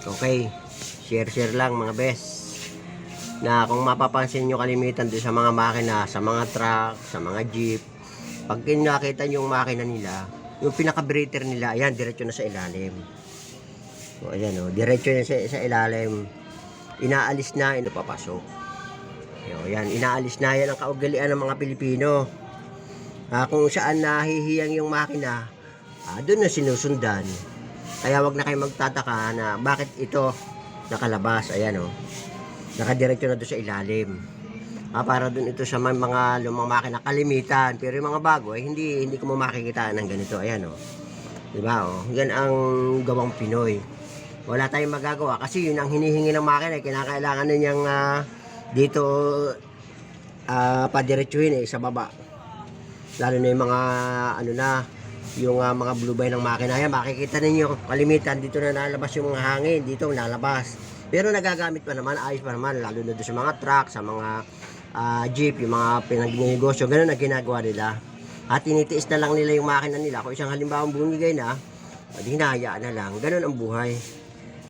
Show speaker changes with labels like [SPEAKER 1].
[SPEAKER 1] Okay, share-share lang mga best. Na kung mapapansin nyo kalimitan doon sa mga makina, sa mga truck, sa mga jeep, pag nakita nyo yung makina nila, yung pinaka-breather nila, ayan, diretso na sa ilalim. O, ayan o, diretso na sa, sa ilalim. Inaalis na, ino papasok. O, ayan, inaalis na yan ang kaugalian ng mga Pilipino. Ah, kung saan nahihiyang yung makina, ah, doon na sinusundan. Kaya wag na kayo magtataka na bakit ito nakalabas. Ayan o. Nakadiretso na doon sa ilalim. Ah, para doon ito sa mga lumang makina kalimitan. Pero yung mga bago, eh, hindi, hindi ko makikita ng ganito. Ayan o. Diba o? Yan ang gawang Pinoy. Wala tayong magagawa kasi yun ang hinihingi ng makina. eh. Kinakailangan na niyang ah, dito ah, padiretsuhin eh, sa baba lalo na yung mga ano na yung ah, mga blue bay ng makina. Yan makikita ninyo kalimitan. Dito na nalabas yung mga hangin. Dito lalabas pero nagagamit pa naman ayos pa naman. Lalo na sa mga truck sa mga ah, jeep yung mga pinagnegosyo. Ganun ang ginagawa nila. At tinitiis na lang nila yung makina nila. Kung isang halimbawang bumigay na di hinahayaan na lang. Ganun ang buhay